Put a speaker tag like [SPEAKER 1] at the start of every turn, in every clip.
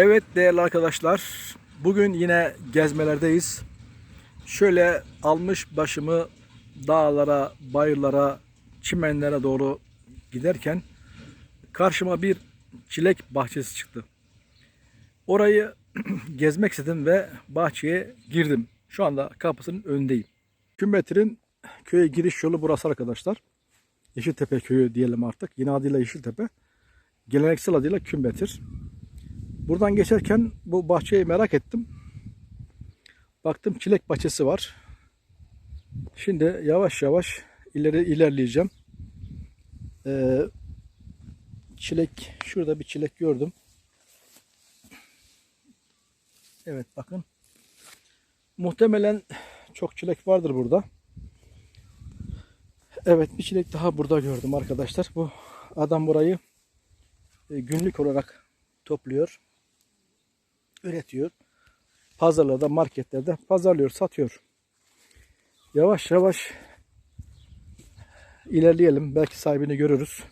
[SPEAKER 1] Evet değerli arkadaşlar, bugün yine gezmelerdeyiz. Şöyle almış başımı dağlara, bayırlara, çimenlere doğru giderken karşıma bir çilek bahçesi çıktı. Orayı gezmek istedim ve bahçeye girdim. Şu anda kapısının önündeyim. Kümbetir'in köye giriş yolu burası arkadaşlar. Yeşiltepe köyü diyelim artık. Yine adıyla Yeşiltepe. Geleneksel adıyla Kümbetir. Buradan geçerken bu bahçeyi merak ettim. Baktım çilek bahçesi var. Şimdi yavaş yavaş ileri ilerleyeceğim. Ee, çilek şurada bir çilek gördüm. Evet bakın. Muhtemelen çok çilek vardır burada. Evet bir çilek daha burada gördüm arkadaşlar. Bu adam burayı e, günlük olarak topluyor üretiyor. Pazarlarda, marketlerde pazarlıyor, satıyor. Yavaş yavaş ilerleyelim. Belki sahibini görürüz.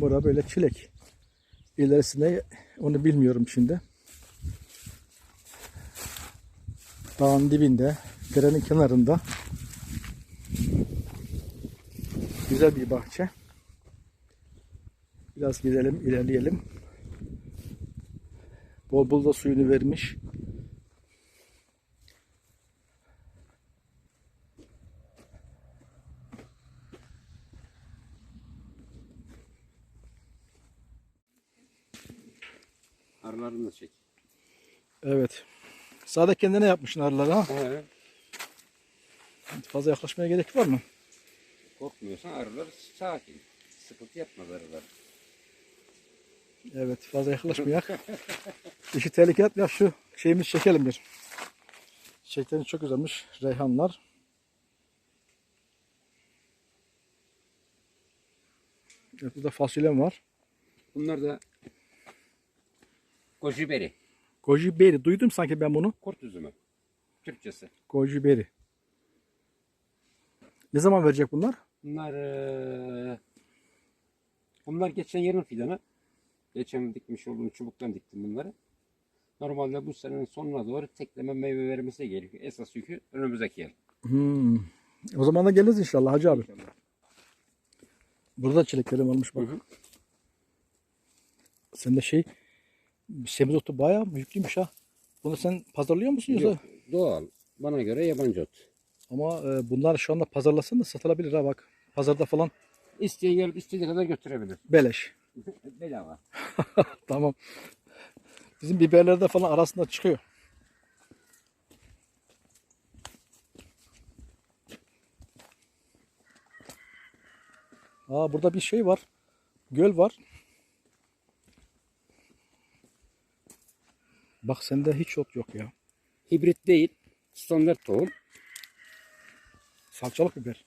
[SPEAKER 1] Burada böyle çilek. İlerisinde onu bilmiyorum şimdi. Dağın dibinde, derenin kenarında. Güzel bir bahçe. Biraz gidelim, ilerleyelim. Bol bol da suyunu vermiş.
[SPEAKER 2] Arılarını da çek.
[SPEAKER 1] Evet. Sade kendine yapmışsın arıları ha.
[SPEAKER 2] He.
[SPEAKER 1] Fazla yaklaşmaya gerek var mı?
[SPEAKER 2] Korkmuyorsan arılar sakin. Sıkıntı yapmaz arılar.
[SPEAKER 1] Evet fazla yaklaşmayak. İşi tehlike etme. Şu şeyimizi çekelim bir. Çiçeklerin çok güzelmiş. Reyhanlar. Evet, burada fasulyem var.
[SPEAKER 2] Bunlar da goji beri.
[SPEAKER 1] Goji berry. Duydum sanki ben bunu.
[SPEAKER 2] Kurt üzümü. Türkçesi.
[SPEAKER 1] Goji berry. Ne zaman verecek bunlar?
[SPEAKER 2] Bunlar eee, bunlar geçen yerin fidanı. Geçen dikmiş olduğum çubuktan diktim bunları. Normalde bu senenin sonuna doğru tekleme meyve vermesi gerekiyor. Esas yükü önümüzdeki yıl.
[SPEAKER 1] Hmm. O zaman da geliriz inşallah Hacı abi.
[SPEAKER 2] İnşallah.
[SPEAKER 1] Burada çileklerim varmış bak.
[SPEAKER 2] Hı hı.
[SPEAKER 1] Sende şey semizotu bayağı yüklüymüş ha. Bunu sen pazarlıyor musun yoksa?
[SPEAKER 2] Yok, doğal. Bana göre yabancı ot.
[SPEAKER 1] Ama e, bunlar şu anda pazarlasın da satılabilir ha bak. Pazarda falan
[SPEAKER 2] İsteyen gelip istediği kadar götürebilir.
[SPEAKER 1] beleş.
[SPEAKER 2] Bedava.
[SPEAKER 1] Tamam. Bizim biberlerde falan arasında çıkıyor. Aa burada bir şey var. Göl var. Bak sende hiç ot yok ya.
[SPEAKER 2] Hibrit değil. Standart tohum.
[SPEAKER 1] Salçalık biber.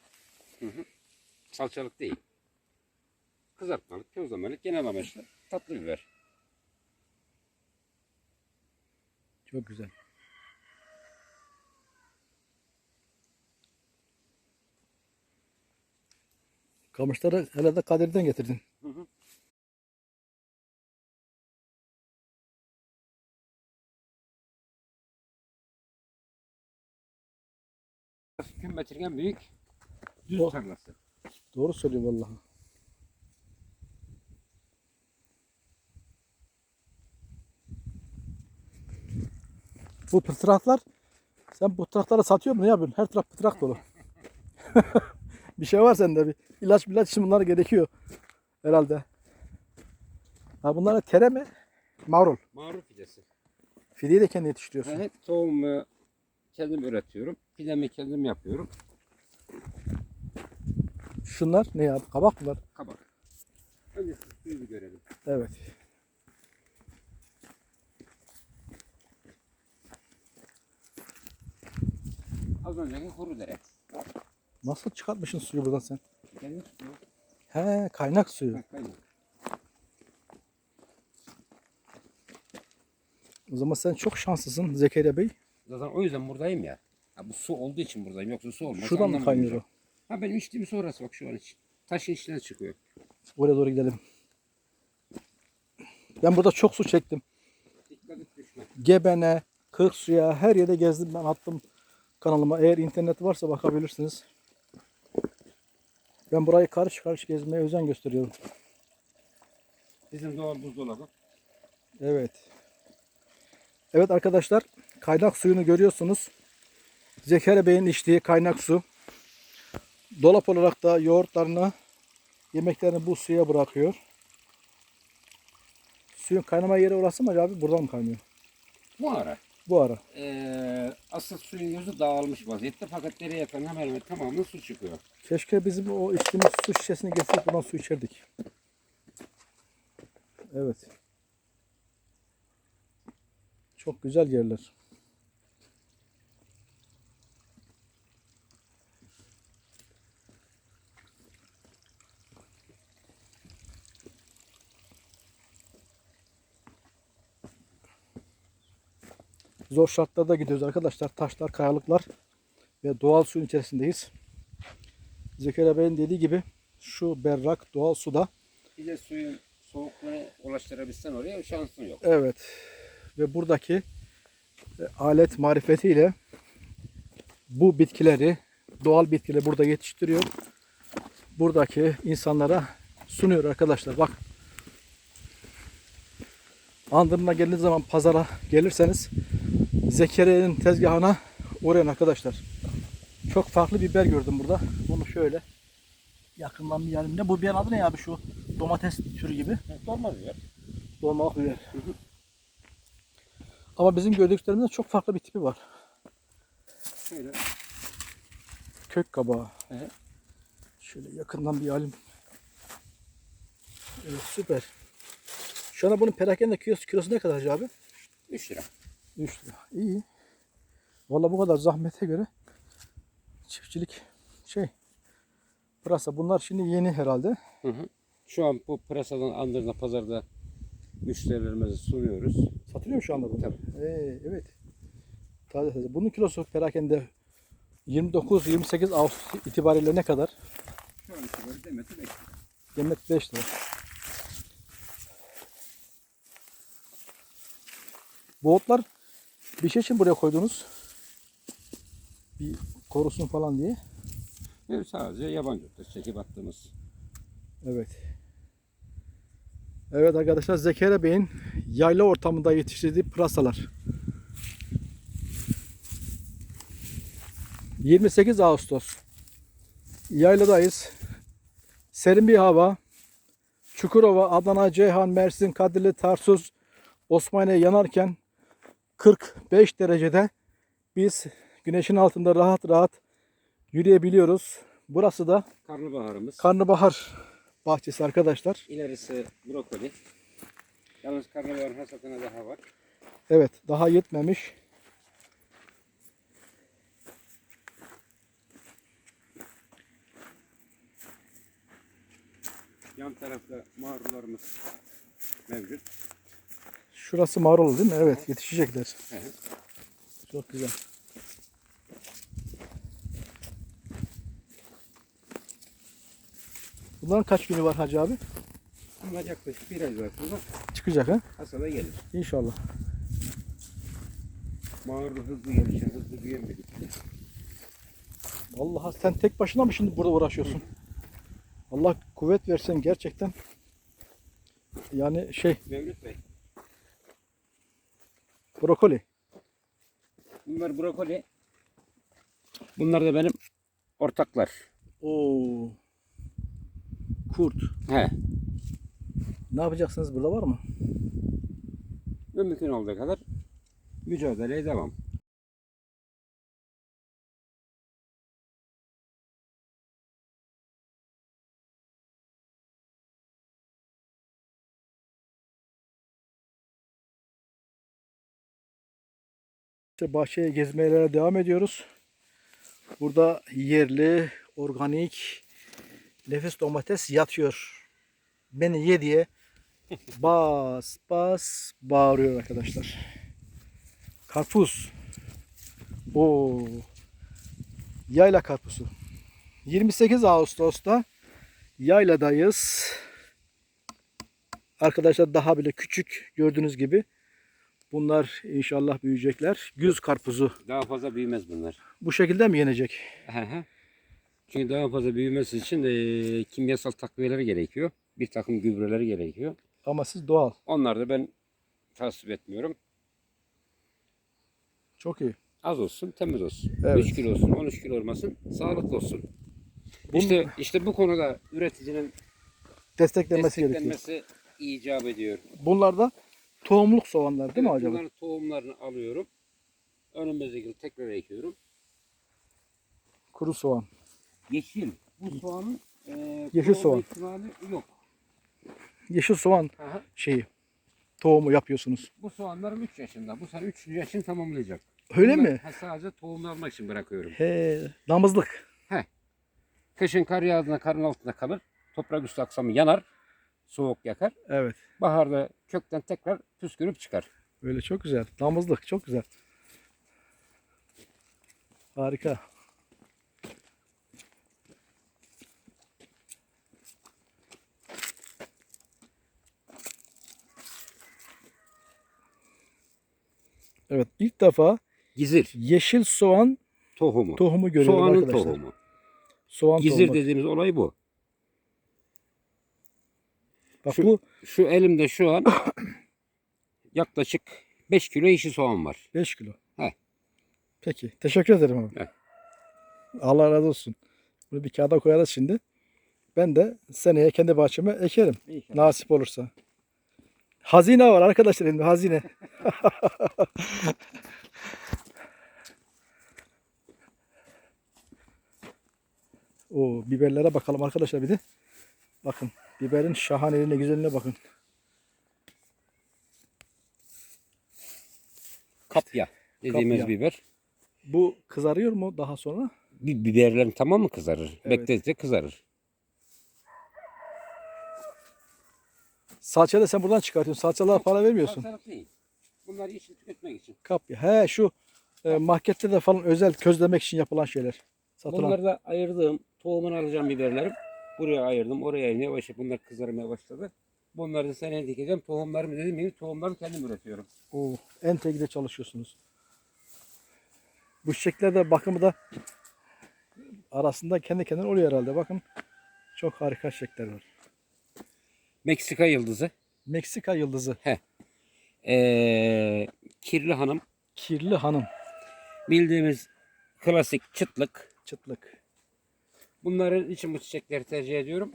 [SPEAKER 2] Salçalık değil. Kızartmalık, közlemelik, genel amaçlı tatlı biber.
[SPEAKER 1] Çok güzel. Kamışları hele de Kadir'den getirdin.
[SPEAKER 2] Hı hı. Gün Betirgen büyük düz
[SPEAKER 1] O-
[SPEAKER 2] tarlası.
[SPEAKER 1] Doğru söylüyor vallahi. Bu pıtraklar sen bu pıtrakları satıyor mu? Ne yapıyorsun? Her taraf pıtrak dolu. bir şey var sende bir. ilaç ilaç için bunlar gerekiyor. Herhalde. Ha bunlar tere mi? Marul.
[SPEAKER 2] Maruf fidesi.
[SPEAKER 1] Fideyi de kendi yetiştiriyorsun.
[SPEAKER 2] Evet, tohumu kendim üretiyorum. Fidemi kendim yapıyorum.
[SPEAKER 1] Şunlar ne ya? Kabak bunlar.
[SPEAKER 2] Kabak. Önce suyu görelim.
[SPEAKER 1] Evet.
[SPEAKER 2] Az önceki kuru dere.
[SPEAKER 1] Nasıl çıkartmışsın suyu buradan sen?
[SPEAKER 2] Kendim tutuyor.
[SPEAKER 1] He kaynak suyu.
[SPEAKER 2] Kaynak.
[SPEAKER 1] O zaman sen çok şanslısın Zekeriya Bey.
[SPEAKER 2] Zaten o yüzden buradayım ya. Ha, bu su olduğu için buradayım. Yoksa su olmaz.
[SPEAKER 1] Şuradan mı kaynıyor o?
[SPEAKER 2] Ha benim içtiğim su orası bak şu an için. Taşın içinden çıkıyor.
[SPEAKER 1] Oraya doğru gidelim. Ben burada çok su çektim. Gebene, Kırksu'ya her yere gezdim ben attım kanalıma. Eğer internet varsa bakabilirsiniz. Ben burayı karış karış gezmeye özen gösteriyorum.
[SPEAKER 2] Bizim doğal buzdolabı.
[SPEAKER 1] Evet. Evet arkadaşlar kaynak suyunu görüyorsunuz. Zekeriya Bey'in içtiği kaynak su. Dolap olarak da yoğurtlarını, yemeklerini bu suya bırakıyor. Suyun kaynama yeri orası mı abi? Buradan mı kaynıyor?
[SPEAKER 2] Bu ara.
[SPEAKER 1] Bu ara.
[SPEAKER 2] Ee, asıl suyun yüzü dağılmış vaziyette fakat dereye yakın hemen hemen tamamı su çıkıyor.
[SPEAKER 1] Keşke bizim o içtiğimiz su şişesini getirip buradan su içerdik. Evet. Çok güzel yerler. Zor şartlarda gidiyoruz arkadaşlar. Taşlar, kayalıklar ve doğal suyun içerisindeyiz. Zekeriya Bey'in dediği gibi şu berrak doğal suda
[SPEAKER 2] Bir de suyun soğukluğunu ulaştırabilsen oraya şansın yok.
[SPEAKER 1] evet ve buradaki e, alet marifetiyle bu bitkileri doğal bitkileri burada yetiştiriyor. Buradaki insanlara sunuyor arkadaşlar. Bak Andırın'a geldiğiniz zaman pazara gelirseniz Zekeriya'nın tezgahına uğrayın arkadaşlar. Çok farklı biber gördüm burada. Bunu şöyle yakından bir yarimde. Bu biberin adı ne abi şu domates türü gibi?
[SPEAKER 2] Normal ya.
[SPEAKER 1] Dolmalık biber. Ama bizim gördüklerimizde çok farklı bir tipi var.
[SPEAKER 2] Şöyle.
[SPEAKER 1] Kök kabağı.
[SPEAKER 2] Evet.
[SPEAKER 1] Şöyle yakından bir alim. Evet süper. Şu anda bunun perakende kilosu, kilosu ne kadar abi?
[SPEAKER 2] 3 lira.
[SPEAKER 1] 3 lira. İyi. Valla bu kadar zahmete göre çiftçilik şey pırasa bunlar şimdi yeni herhalde.
[SPEAKER 2] Hı hı. Şu an bu pırasadan Andırna pazarda müşterilerimize sunuyoruz.
[SPEAKER 1] Satılıyor mu şu anda bunlar?
[SPEAKER 2] Tabii.
[SPEAKER 1] Ee, evet. Taze taze. Bunun kilosu perakende 29-28 Ağustos itibariyle ne kadar?
[SPEAKER 2] Şu an itibariyle demeti 5 lira.
[SPEAKER 1] Yemek 5 lira. Bu otlar bir şey için buraya koydunuz. Bir korusun falan diye.
[SPEAKER 2] Evet, sadece yabancı otlar çekip attığımız.
[SPEAKER 1] Evet. Evet arkadaşlar Zekeriya Bey'in yayla ortamında yetiştirdiği pırasalar. 28 Ağustos. Yayladayız. Serin bir hava. Çukurova, Adana, Ceyhan, Mersin, Kadirli, Tarsus, Osmaniye yanarken 45 derecede biz güneşin altında rahat rahat yürüyebiliyoruz. Burası da
[SPEAKER 2] Karnabaharımız.
[SPEAKER 1] karnabahar bahçesi arkadaşlar.
[SPEAKER 2] İlerisi brokoli. Yalnız karnabaharın hasatına daha var.
[SPEAKER 1] Evet daha yetmemiş.
[SPEAKER 2] Yan tarafta marullarımız mevcut.
[SPEAKER 1] Şurası marul değil mi? Evet yetişecekler.
[SPEAKER 2] Evet.
[SPEAKER 1] Çok güzel. Bunların kaç günü var Hacı abi?
[SPEAKER 2] Bunlar yaklaşık bir ay sonra
[SPEAKER 1] Çıkacak ha?
[SPEAKER 2] hasada gelir.
[SPEAKER 1] İnşallah.
[SPEAKER 2] Mağarda hızlı gelişen, hızlı büyüyen bir bitki.
[SPEAKER 1] Vallahi sen tek başına mı şimdi burada uğraşıyorsun? Allah kuvvet versen gerçekten. Yani şey
[SPEAKER 2] Mevlüt Bey.
[SPEAKER 1] Brokoli.
[SPEAKER 2] Bunlar brokoli. Bunlar da benim ortaklar.
[SPEAKER 1] Oo. Kurt.
[SPEAKER 2] He.
[SPEAKER 1] Ne yapacaksınız burada var mı?
[SPEAKER 2] Mümkün olduğu kadar mücadeleye devam.
[SPEAKER 1] İşte bahçeye gezmelere devam ediyoruz. Burada yerli, organik, nefis domates yatıyor. Beni ye diye bas bas bağırıyor arkadaşlar. Karpuz. Oo. Yayla karpuzu. 28 Ağustos'ta yayladayız. Arkadaşlar daha bile küçük gördüğünüz gibi. Bunlar inşallah büyüyecekler. Güz karpuzu.
[SPEAKER 2] Daha fazla büyümez bunlar.
[SPEAKER 1] Bu şekilde mi yenecek?
[SPEAKER 2] Çünkü daha fazla büyümesi için e, kimyasal takviyeler gerekiyor. Bir takım gübreler gerekiyor.
[SPEAKER 1] Ama siz doğal.
[SPEAKER 2] Onlar da ben tasvip etmiyorum.
[SPEAKER 1] Çok iyi.
[SPEAKER 2] Az olsun, temiz olsun.
[SPEAKER 1] Evet.
[SPEAKER 2] 3 kilo olsun, 13 kilo olmasın, sağlıklı olsun.
[SPEAKER 1] Bu-
[SPEAKER 2] İşte işte bu konuda üreticinin
[SPEAKER 1] Desteklenmesi gerekiyor.
[SPEAKER 2] desteklenmesi icap ediyor.
[SPEAKER 1] Bunlar da tohumluk soğanlar değil mi acaba?
[SPEAKER 2] Bunların tohumlarını alıyorum. Önümüzdeki yıl tekrar ekiyorum.
[SPEAKER 1] Kuru soğan.
[SPEAKER 2] Yeşil. Bu soğanın e,
[SPEAKER 1] Yeşil soğan.
[SPEAKER 2] ihtimali yok.
[SPEAKER 1] Yeşil soğan
[SPEAKER 2] Aha.
[SPEAKER 1] şeyi. Tohumu yapıyorsunuz.
[SPEAKER 2] Bu soğanlarım 3 yaşında. Bu sene 3. yaşını tamamlayacak.
[SPEAKER 1] Öyle
[SPEAKER 2] Bunlar-
[SPEAKER 1] mi?
[SPEAKER 2] Ha, sadece tohumunu almak için bırakıyorum.
[SPEAKER 1] He, damızlık.
[SPEAKER 2] Kışın kar yağdığında karın altında kalır. Toprak üstü aksamı yanar. Soğuk yakar.
[SPEAKER 1] Evet.
[SPEAKER 2] Baharda kökten tekrar püskürüp çıkar.
[SPEAKER 1] Öyle çok güzel. Damızlık çok güzel. Harika. Evet ilk defa
[SPEAKER 2] Gizir.
[SPEAKER 1] yeşil soğan
[SPEAKER 2] Tohumu.
[SPEAKER 1] tohumu görüyorum
[SPEAKER 2] Soğanın
[SPEAKER 1] arkadaşlar.
[SPEAKER 2] tohumu.
[SPEAKER 1] Soğan
[SPEAKER 2] Gizir
[SPEAKER 1] tohumu.
[SPEAKER 2] dediğimiz olay bu.
[SPEAKER 1] Bak
[SPEAKER 2] Şu-
[SPEAKER 1] bu
[SPEAKER 2] Şu elimde şu an yaklaşık 5 kilo yeşil soğan var.
[SPEAKER 1] 5 kilo.
[SPEAKER 2] Heh.
[SPEAKER 1] Peki. Teşekkür ederim abi.
[SPEAKER 2] Heh.
[SPEAKER 1] Allah razı olsun. Bunu bir kağıda koyarız şimdi. Ben de seneye kendi bahçeme ekerim.
[SPEAKER 2] İnşallah.
[SPEAKER 1] Nasip olursa. Hazine var arkadaşlar elimde hazine. O biberlere bakalım arkadaşlar bir de. Bakın biberin şahaneliğine güzelliğine bakın.
[SPEAKER 2] Kapya dediğimiz
[SPEAKER 1] Kapya.
[SPEAKER 2] biber.
[SPEAKER 1] Bu kızarıyor mu daha sonra?
[SPEAKER 2] Bir biberlerin tamamı kızarır.
[SPEAKER 1] Evet.
[SPEAKER 2] Bekledikçe kızarır.
[SPEAKER 1] Salçayı da sen buradan çıkartıyorsun. Salçalara para vermiyorsun.
[SPEAKER 2] Salçalık değil. Bunlar yeşil tüketmek için.
[SPEAKER 1] Kapya. He şu e, markette de falan özel közlemek için yapılan şeyler. Satılan.
[SPEAKER 2] Bunları da ayırdığım tohumunu alacağım biberlerim. Buraya ayırdım. Oraya ayırdım. Yavaş yavaş bunlar kızarmaya başladı. Bunları da seneye dikeceğim. Tohumlarımı dediğim gibi tohumlarımı kendim üretiyorum.
[SPEAKER 1] Oo, entegrede çalışıyorsunuz. Bu çiçeklerde bakımı da arasında kendi kendine oluyor herhalde. Bakın çok harika çiçekler var.
[SPEAKER 2] Meksika yıldızı.
[SPEAKER 1] Meksika yıldızı.
[SPEAKER 2] Ee, kirli hanım.
[SPEAKER 1] Kirli hanım.
[SPEAKER 2] Bildiğimiz klasik çıtlık.
[SPEAKER 1] Çıtlık.
[SPEAKER 2] Bunların için bu çiçekleri tercih ediyorum.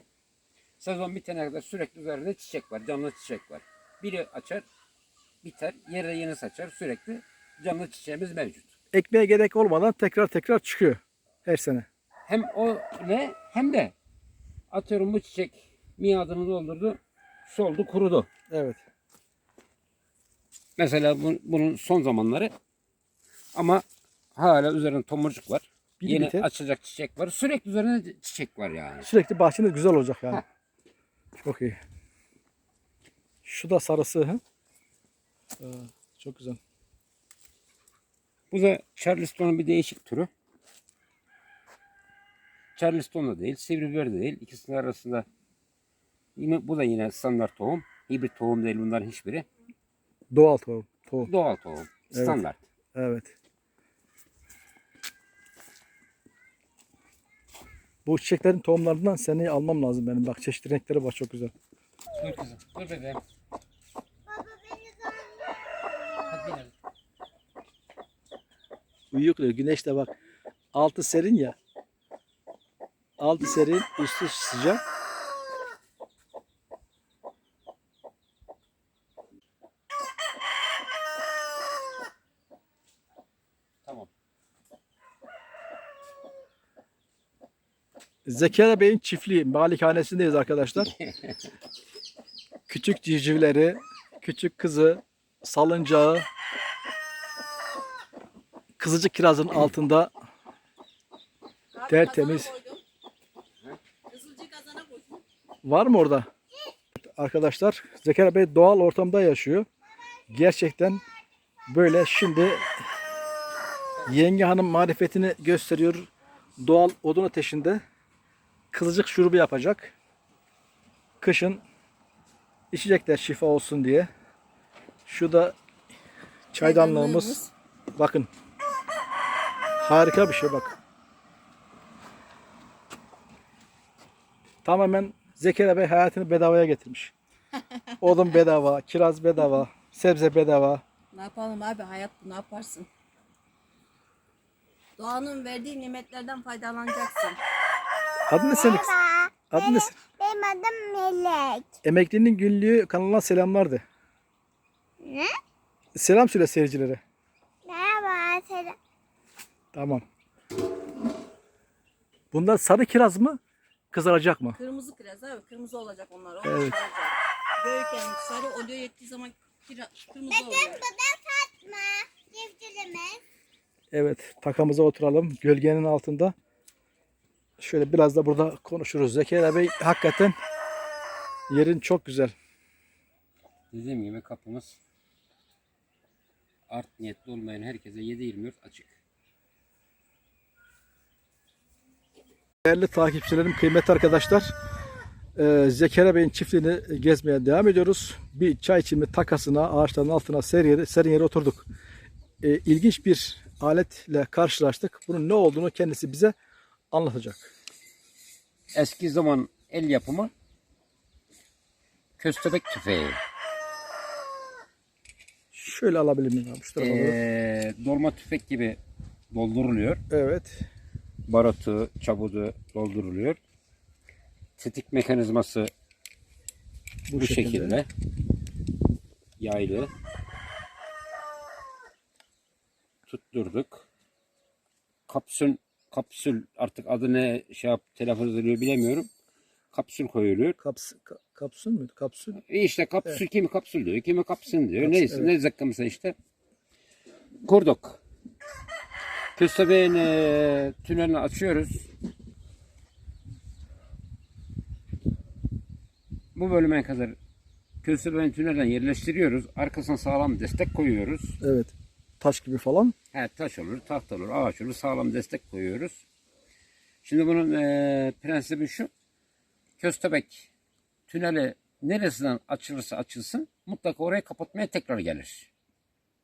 [SPEAKER 2] Sezon bitene kadar sürekli üzerinde çiçek var. Canlı çiçek var. Biri açar, biter. Yerde yeni saçar. Sürekli canlı çiçeğimiz mevcut.
[SPEAKER 1] Ekmeğe gerek olmadan tekrar tekrar çıkıyor her sene.
[SPEAKER 2] Hem o ne hem de atıyorum bu çiçek miadını doldurdu. Soldu, kurudu.
[SPEAKER 1] Evet.
[SPEAKER 2] Mesela bu- bunun son zamanları ama hala üzerinde tomurcuk var.
[SPEAKER 1] Biri
[SPEAKER 2] Yeni
[SPEAKER 1] biter.
[SPEAKER 2] açacak çiçek var. Sürekli üzerinde çiçek var yani.
[SPEAKER 1] Sürekli bahçeniz güzel olacak yani. Çok iyi. Şu da sarısı. Hı? Ee, çok güzel.
[SPEAKER 2] Bu da Charleston'un bir değişik türü. Charleston da değil, sivri biber de değil. İkisinin arasında yine bu da yine standart tohum. Hibrit tohum değil bunların hiçbiri.
[SPEAKER 1] Doğal tohum. tohum.
[SPEAKER 2] Doğal tohum. Standart.
[SPEAKER 1] Evet. Bu çiçeklerin tohumlarından seneye almam lazım benim. Bak çeşitli renkleri var çok güzel.
[SPEAKER 2] Dur kızım. Dur bebeğim. Hadi gidelim.
[SPEAKER 1] Uyukluyor. Güneş de bak. Altı serin ya. Altı serin, üstü sıcak. Zekeriya Bey'in çiftliği, malikanesindeyiz arkadaşlar. küçük civcivleri, küçük kızı, salıncağı, kızıcık kirazın altında Tertemiz. Var mı orada? Arkadaşlar Zekeriya Bey doğal ortamda yaşıyor. Gerçekten böyle şimdi yenge hanım marifetini gösteriyor. Doğal odun ateşinde kızılcık şurubu yapacak. Kışın içecekler şifa olsun diye. Şu da çaydanlığımız.
[SPEAKER 3] Çaydanlığımız.
[SPEAKER 1] Bakın. Harika bir şey bak. Tamamen Zekeriya Bey hayatını bedavaya getirmiş. Odun bedava, kiraz bedava, sebze bedava.
[SPEAKER 3] Ne yapalım abi hayat bu ne yaparsın? Doğanın verdiği nimetlerden faydalanacaksın.
[SPEAKER 1] Adın ne senin? kız? Adın ne? senin?
[SPEAKER 4] Benim adım Melek.
[SPEAKER 1] Emeklinin Günlüğü kanalına selamlar de.
[SPEAKER 4] Ne?
[SPEAKER 1] Selam söyle seyircilere.
[SPEAKER 4] Merhaba. Selam.
[SPEAKER 1] Tamam. Bunlar sarı kiraz mı? Kızaracak mı?
[SPEAKER 3] Kırmızı kiraz abi kırmızı olacak onlar. Onlar
[SPEAKER 1] Evet.
[SPEAKER 3] olacak. Böyleyken sarı oluyor yettiği zaman kira, kırmızı oluyor.
[SPEAKER 4] Bu da Fatma. Civcivimiz.
[SPEAKER 1] Evet, takamıza oturalım gölgenin altında. Şöyle biraz da burada konuşuruz. Zekeriya Bey hakikaten yerin çok güzel.
[SPEAKER 2] Dediğim gibi kapımız art niyetli olmayan herkese 7-24 açık.
[SPEAKER 1] Değerli takipçilerim, kıymetli arkadaşlar. Ee, Zekeriya Bey'in çiftliğini gezmeye devam ediyoruz. Bir çay içimi takasına, ağaçların altına serin yere, serin yere oturduk. İlginç bir aletle karşılaştık. Bunun ne olduğunu kendisi bize anlatacak.
[SPEAKER 2] Eski zaman el yapımı köstebek tüfeği.
[SPEAKER 1] Şöyle alabilir miyim abi? Şu.
[SPEAKER 2] Ee, dolma tüfek gibi dolduruluyor.
[SPEAKER 1] Evet.
[SPEAKER 2] Barutu, çabudu dolduruluyor. Tetik mekanizması
[SPEAKER 1] Bu,
[SPEAKER 2] bu,
[SPEAKER 1] şekilde.
[SPEAKER 2] şekilde. Yaylı. Tutturduk. Kapsül kapsül artık adı ne şey yap telaffuz ediliyor bilemiyorum. Kapsül koyuluyor.
[SPEAKER 1] Kaps, ka- kapsül müydü? Kapsül.
[SPEAKER 2] E işte kapsül kimi kapsül diyor, kimi kapsın diyor.
[SPEAKER 1] Kapsül,
[SPEAKER 2] Neyse
[SPEAKER 1] evet.
[SPEAKER 2] ne zıkkımsa işte. Kurduk. Köstebeğin e, tünelini açıyoruz. Bu bölüme kadar köstebeğin tüneline yerleştiriyoruz. Arkasına sağlam destek koyuyoruz.
[SPEAKER 1] Evet. Taş gibi falan.
[SPEAKER 2] He, taş olur, tahta olur, ağaç olur, sağlam destek koyuyoruz. Şimdi bunun e, prensibi şu. Köstebek tüneli neresinden açılırsa açılsın mutlaka orayı kapatmaya tekrar gelir.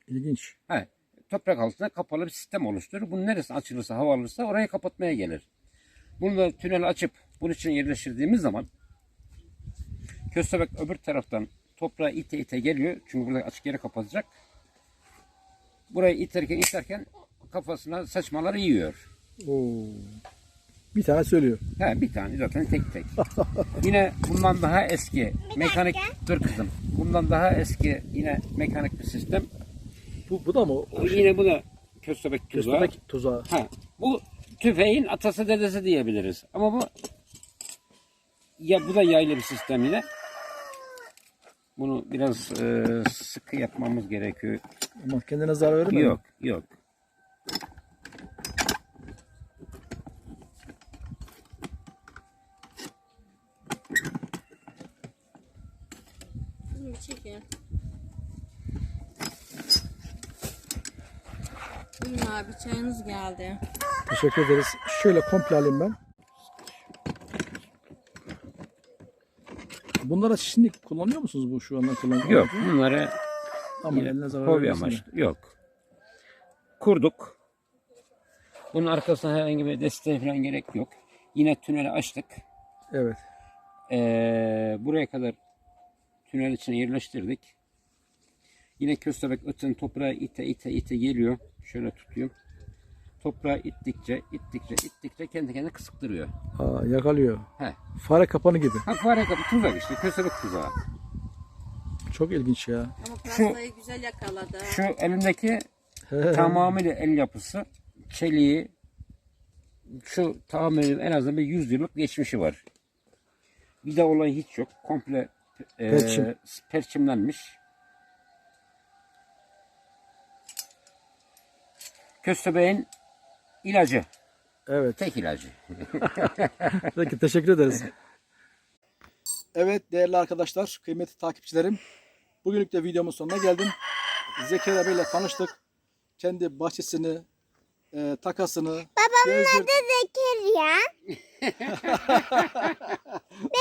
[SPEAKER 1] İlginç.
[SPEAKER 2] He, toprak altında kapalı bir sistem oluşturur. Bunun neresi açılırsa, hava alırsa orayı kapatmaya gelir. Bunu da tüneli açıp bunun için yerleştirdiğimiz zaman köstebek öbür taraftan toprağı ite ite geliyor. Çünkü burada açık yeri kapatacak. Burayı iterken iterken kafasına saçmaları yiyor.
[SPEAKER 1] Oo. Bir tane söylüyor.
[SPEAKER 2] He, bir tane zaten tek tek. yine bundan daha eski mekanik dur kızım. Bundan daha eski yine mekanik bir sistem.
[SPEAKER 1] Bu, bu da mı? o şey?
[SPEAKER 2] Yine bu da köstebek tuzağı.
[SPEAKER 1] Köstebek tuzağı.
[SPEAKER 2] Ha, bu tüfeğin atası dedesi diyebiliriz. Ama bu ya bu da yaylı bir sistem yine. Bunu biraz e, sıkı yapmamız gerekiyor.
[SPEAKER 1] Ama kendine zarar verir mi?
[SPEAKER 2] Yok, yok.
[SPEAKER 3] Bunu bir çekin. Buyurun abi çayınız geldi.
[SPEAKER 1] Teşekkür ederiz. Şöyle komple alayım ben. Bunlara şimdi kullanıyor musunuz bu şu anda kullanıyor
[SPEAKER 2] Yok, bunları
[SPEAKER 1] Ama
[SPEAKER 2] yine
[SPEAKER 1] eline zarar
[SPEAKER 2] hobi
[SPEAKER 1] vermesin
[SPEAKER 2] amaçlı. Yok. Kurduk. Bunun arkasına herhangi bir desteğe falan gerek yok. Yine tüneli açtık.
[SPEAKER 1] Evet.
[SPEAKER 2] Ee, buraya kadar tünel içine yerleştirdik. Yine köstebek öten toprağa ite ite ite geliyor. Şöyle tutuyorum. Toprağı ittikçe, ittikçe, ittikçe kendi kendine kısıktırıyor.
[SPEAKER 1] Aa, yakalıyor.
[SPEAKER 2] He.
[SPEAKER 1] Fare kapanı gibi.
[SPEAKER 2] Ha fare kapı tuzak işte, köstebek tuzağı.
[SPEAKER 1] Çok ilginç ya.
[SPEAKER 3] Ama pırasayı güzel yakaladı.
[SPEAKER 2] Şu elimdeki tamamıyla el yapısı, çeliği, şu tamamen en azından bir 100 yıllık geçmişi var. Bir de olay hiç yok. Komple e,
[SPEAKER 1] Perçin.
[SPEAKER 2] perçimlenmiş. Köstebeğin ilacı.
[SPEAKER 1] Evet.
[SPEAKER 2] Tek ilacı.
[SPEAKER 1] Peki teşekkür ederiz. Evet değerli arkadaşlar, kıymetli takipçilerim. Bugünlük de videomun sonuna geldim. Zekeriya Bey ile tanıştık. Kendi bahçesini, e, takasını,
[SPEAKER 4] Babamın
[SPEAKER 1] gezdir-
[SPEAKER 4] adı Zekeriya. ya?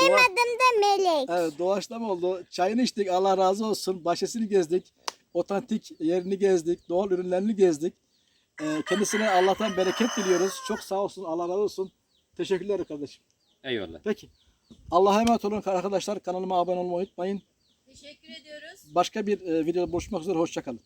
[SPEAKER 4] Benim adım da Melek.
[SPEAKER 1] Evet doğaçlama oldu. Çayını içtik Allah razı olsun. Bahçesini gezdik. Otantik yerini gezdik. Doğal ürünlerini gezdik. Ee, kendisine Allah'tan bereket diliyoruz. Çok sağ olsun. Allah razı olsun. Teşekkürler kardeşim.
[SPEAKER 2] Eyvallah.
[SPEAKER 1] Peki. Allah'a emanet olun arkadaşlar. Kanalıma abone olmayı unutmayın.
[SPEAKER 3] Teşekkür ediyoruz.
[SPEAKER 1] Başka bir e, videoda buluşmak üzere. Hoşçakalın.